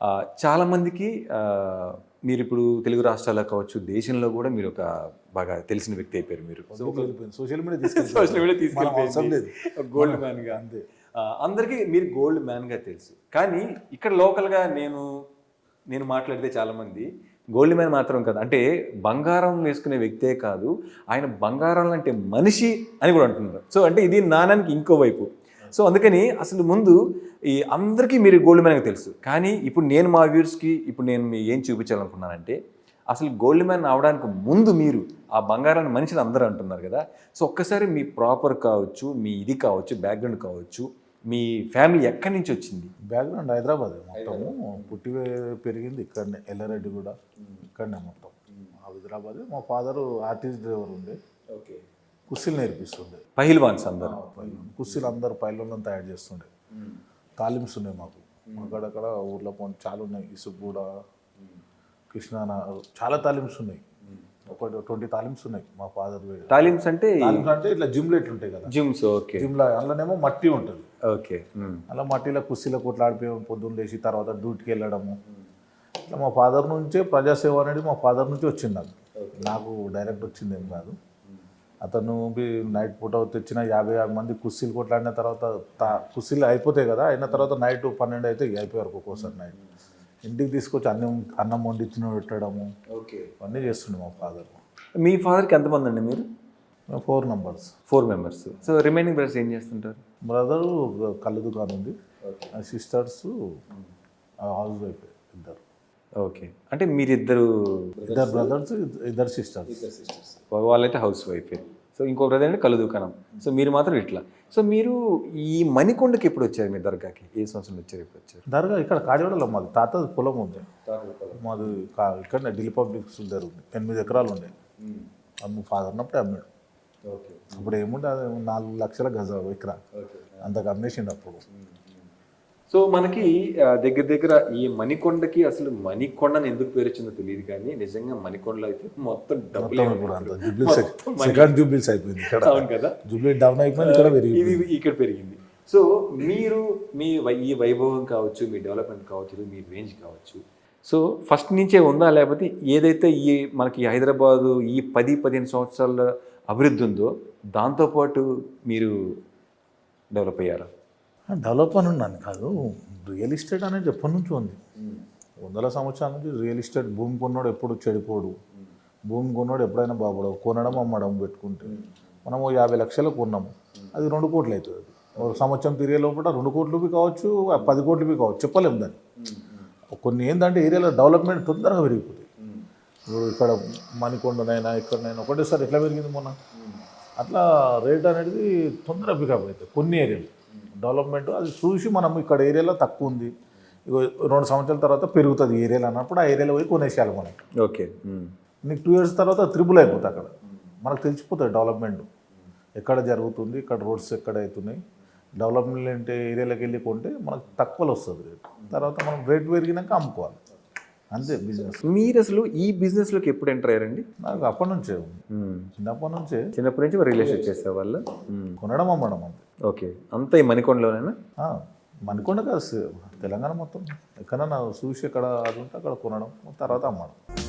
ఆ, చాలా మందికి ఆ, మీరు ఇప్పుడు తెలుగు రాష్ట్రాల్లో కావచ్చు దేశంలో కూడా మీరు ఒక బాగా తెలిసిన వ్యక్తి అయిపోయారు మీరు. సోషల్ మీడియా సోషల్ మీడియా తీసుకెళ్ళిపోయింది. గోల్డ్ మ్యాన్గా అంతే. అందరికీ మీరు గోల్డ్ మ్యాన్గా తెలుసు. కానీ ఇక్కడ లోకల్గా నేను నేను మాట్లాడితే చాలా మంది గోల్డ్ మ్యాన్ మాత్రం కాదు. అంటే బంగారం వేసుకునే వ్యక్తే కాదు. ఆయన బంగారం అంటే మనిషి అని కూడా అంటున్నారు. సో అంటే ఇది నాణానికి ఇంకో వైపు. సో అందుకని అసలు ముందు ఈ అందరికీ మీరు గోల్డ్ మ్యాన్గా తెలుసు. కానీ ఇప్పుడు నేను మా వ్యూర్స్కి ఇప్పుడు నేను మీ ఏం చూపించాలనుకున్నానంటే అసలు గోల్డ్ మ్యాన్ అవడానికి ముందు మీరు ఆ బంగారాన్ని మనిషిని అందరూ అంటున్నారు కదా. సో ఒక్కసారి మీ ప్రాపర్ కావచ్చు మీ ఇది కావచ్చు బ్యాక్గ్రౌండ్ కావచ్చు మీ ఫ్యామిలీ ఎక్కడి నుంచి వచ్చింది? బ్యాక్గ్రౌండ్ హైదరాబాద్ మొత్తము పుట్టి పెరిగింది ఇక్కడనే ఎల్లారెడ్డి కూడా ఇక్కడనే మొత్తం. హైదరాబాద్ మా ఫాదర్ ఆర్టిస్ట్ డ్రైవర్ ఉండే. ఓకే. కుస్సీలు నేర్పిస్తుండే. పహిల్వాన్స్ అందరు కుస్సీలు అందరు పైలను తయారు చేస్తుండే. తాలిమ్స్ ఉన్నాయి మాకు. అక్కడక్కడ ఊర్లో కొన్ని చాలా ఉన్నాయి. ఇసుగూడ కృష్ణాన చాలా తాలిమ్స్ ఉన్నాయి. ఒకటి ట్వంటీ తాలిమ్స్ ఉన్నాయి మా ఫాదర్ తాలిమ్స్ అంటే తాలిమ్స్ అంటే ఇట్లా జిమ్లు ఎట్లుంటాయి కదా. Gyms okay. జిమ్లో అందులోనేమో మట్టి ఉంటుంది. ఓకే అలా మట్టిలో కుస్తీలో కొట్లాడిపోయాము పొద్దున్న లేచి తర్వాత డ్యూటీకి వెళ్ళడము. ఇట్లా మా ఫాదర్ నుంచే ప్రజాసేవ అనేది మా ఫాదర్ నుంచి వచ్చింది నాకు. నాకు డైరెక్ట్ వచ్చింది ఏం కాదు. అతను బి నైట్ పూట తెచ్చిన యాభై ఆరు మంది కుస్తీలు కొట్లాడిన తర్వాత తా కుస్తీలు అయిపోతాయి కదా అయిన తర్వాత నైట్ పన్నెండు అయితే అయిపోయారు ఒక్కోసారి నైట్. ఇంటికి తీసుకొచ్చి అన్నం అన్నం వండించిన పెట్టడము. ఓకే. అవన్నీ చేస్తుండే మా ఫాదర్. మీ ఫాదర్కి ఎంతమంది అండి మీరు? Four numbers four members. So remaining brothers ఏం చేస్తుంటారు? బ్రదరు కళ్ళు దుకాణం ఉంది. సిస్టర్స్ హౌస్ వైఫ్ ఇద్దరు. ఓకే. అంటే మీరిద్దరు ఇద్దరు బ్రదర్స్ ఇద్దరు సిస్టర్స్ వాళ్ళైతే హౌస్ వైఫ్ సో ఇంకో బ్రదర్ అంటే కళ్ళు దుకాణం సో మీరు మాత్రం ఇట్లా. సో మీరు ఈ మణికొండకి ఎప్పుడు వచ్చారు మీ దర్గాకి? ఏ సంవత్సరం వచ్చారు ఎప్పుడు వచ్చారు? దర్గా ఇక్కడ కాజవాడలో మాది తాత పొలం ఉంది. మాది ఇక్కడనే ఢిల్లీ పబ్లిక్ దగ్గర ఉంది. ఎనిమిది ఎకరాలు ఉండే. అమ్మ ఫాదర్ ఉన్నప్పుడే అమ్మాడు. ఓకే. అప్పుడు ఏముండే నాలుగు లక్షల గజ ఎకరా. అంతకు అమ్మేసిండు అప్పుడు. సో మనకి దగ్గర దగ్గర ఈ మణికొండకి అసలు మణికొండని ఎందుకు పేరు వచ్చిందో తెలియదు కానీ నిజంగా మణికొండలో అయితే మొత్తం డబ్బులు సెకండ్ జూబ్లీస్ అయిపోయింది ఇక్కడ. అవును కదా? జూబ్లీ డౌన్ అయిపోయింది ఇక్కడ ఇది ఇక్కడ పెరిగింది. సో మీరు మీ ఈ వైభవం కావచ్చు మీ డెవలప్మెంట్ కావచ్చు మీ రేంజ్ కావచ్చు సో ఫస్ట్ నుంచే ఉందా? లేకపోతే ఏదైతే ఈ మనకి హైదరాబాదు ఈ పది పదిహేను సంవత్సరాల అభివృద్ధి ఉందో దాంతోపాటు మీరు డెవలప్ అయ్యారా? డెవలప్ అని ఉన్నాను కాదు రియల్ ఎస్టేట్ అనేది ఎప్పటి నుంచి ఉంది. వందల సంవత్సరాల నుంచి రియల్ ఎస్టేట్ భూమి కొన్నాడు ఎప్పుడు చెడిపోడు. భూమి కొన్నాడు ఎప్పుడైనా బాగుపడవు. కొనడం అమ్మడం పెట్టుకుంటే మనము యాభై లక్షలు కొన్నాము. అది రెండు కోట్లు అవుతుంది. ఒక సంవత్సరం తిరిగే లోపల రెండు కోట్లువి కావచ్చు పది కోట్లువి కావచ్చు చెప్పలేము దాన్ని. కొన్ని ఏంటంటే ఏరియాలో డెవలప్మెంట్ తొందరగా పెరిగిపోతుంది ఇప్పుడు ఇక్కడ మణికొండనైనా ఎక్కడనైనా ఒకటేసారి ఎట్లా పెరిగింది మొన్న? అట్లా రేట్ అనేది తొందరగా పికప్ అవుతుంది కొన్ని ఏరియాలు. డెవలప్మెంట్ అది చూసి మనం ఇక్కడ ఏరియాలో తక్కువ ఉంది. రెండు సంవత్సరాల తర్వాత పెరుగుతుంది ఏరియాలో అన్నప్పుడు ఆ ఏరియాలో పోయి కొనేసేయాలి మనం. ఓకే. నీకు టూ ఇయర్స్ తర్వాత త్రిబుల్ అయిపోతుంది అక్కడ. మనకు తెలిసిపోతుంది డెవలప్మెంట్. ఎక్కడ జరుగుతుంది ఇక్కడ రోడ్స్ ఎక్కడ అవుతున్నాయి డెవలప్మెంట్ ఏరియాలోకి వెళ్ళి కొంటే మనకు తక్కువలో వస్తుంది రేట్. తర్వాత మనం రేట్ పెరిగినాక అమ్ముకోవాలి. అంతే బిజినెస్ మీరు అసలు ఈ బిజినెస్లోకి ఎప్పుడు ఎంటర్ అయ్యారండి? నాకు అప్పటి నుంచే చిన్నప్పటి నుంచే. చిన్నప్పటి నుంచి ఎస్టేట్ చేసే వాళ్ళ కొనడం అమ్మడం అంతే. ఓకే. అంతా ఈ మణికొండలోనేనా? మణికొండ కాదు తెలంగాణ మొత్తం. ఎక్కడన్నా చూసి ఎక్కడ అది ఉంటే అక్కడ కొనడం తర్వాత అమ్మడం.